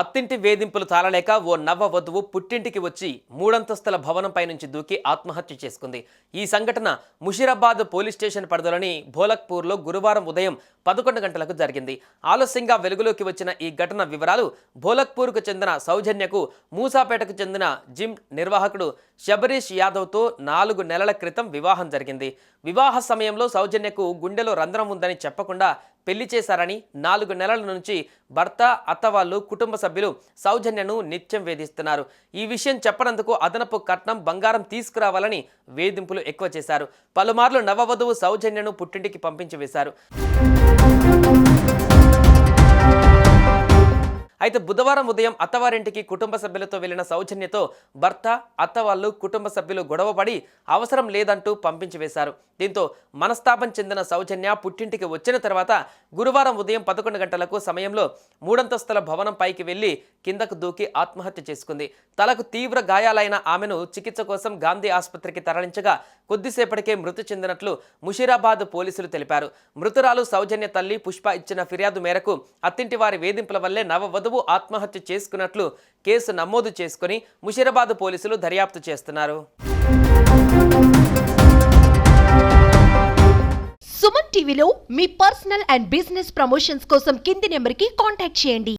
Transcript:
అత్తింటి వేధింపులు తాళలేక ఓ నవ్వ వధువు పుట్టింటికి వచ్చి మూడంతస్తుల భవనంపై నుంచి దూకి ఆత్మహత్య చేసుకుంది. ఈ సంఘటన ముషీరాబాద్ పోలీస్ స్టేషన్ పరిధిలోని భోలక్పూర్లో గురువారం ఉదయం పదకొండు గంటలకు జరిగింది. ఆలస్యంగా వెలుగులోకి వచ్చిన ఈ ఘటన వివరాలు భోలక్పూర్కు చెందిన సౌజన్యకు మూసాపేటకు చెందిన జిమ్ నిర్వాహకుడు శబరీష్ యాదవ్తో నాలుగు నెలల క్రితం వివాహం జరిగింది. వివాహ సమయంలో సౌజన్యకు గుండెలో రంధ్రం ఉందని చెప్పకుండా పెళ్ళి చేశారని నాలుగు నెలల నుంచి భర్త అత్తవాళ్ళు కుటుంబ సభ్యులు సౌజన్యను నిత్యం వేధిస్తున్నారు. ఈ విషయం చెప్పనందుకు అదనపు కట్నం బంగారం తీసుకురావాలని వేధింపులు ఎక్కువ చేశారు. పలుమార్లు నవవధువు సౌజన్యను పుట్టింటికి పంపించి వేశారు. అయితే బుధవారం ఉదయం అత్తవారింటికి కుటుంబ సభ్యులతో వెళ్ళిన సౌజన్యతో భర్త అత్తవాళ్ళు కుటుంబ సభ్యులు గొడవపడి అవసరం లేదంటూ పంపించి వేశారు. దీంతో మనస్తాపం చెందిన సౌజన్య పుట్టింటికి వచ్చిన తర్వాత గురువారం ఉదయం పదకొండు గంటలకు సమయంలో మూడంతస్తుల భవనం పైకి వెళ్ళి కిందకు దూకి ఆత్మహత్య చేసుకుంది. తలకు తీవ్ర గాయాలైన ఆమెను చికిత్స కోసం గాంధీ ఆసుపత్రికి తరలించగా కొద్దిసేపటికే మృతి చెందినట్లు ముషీరాబాద్ పోలీసులు తెలిపారు. మృతురాలు సౌజన్య తల్లి పుష్ప ఇచ్చిన ఫిర్యాదు మేరకు అత్తింటి వారి వేధింపుల వల్లే నవవధువు ఆత్మహత్య చేసుకున్నట్లు కేసు నమోదు చేసుకుని ముషీరాబాద్ పోలీసులు దర్యాప్తు చేస్తున్నారు. సుమన్ టీవీలో మీ పర్సనల్ అండ్ బిజినెస్ ప్రమోషన్స్ కోసం కింది నెంబర్కి కాంటాక్ట్ చేయండి.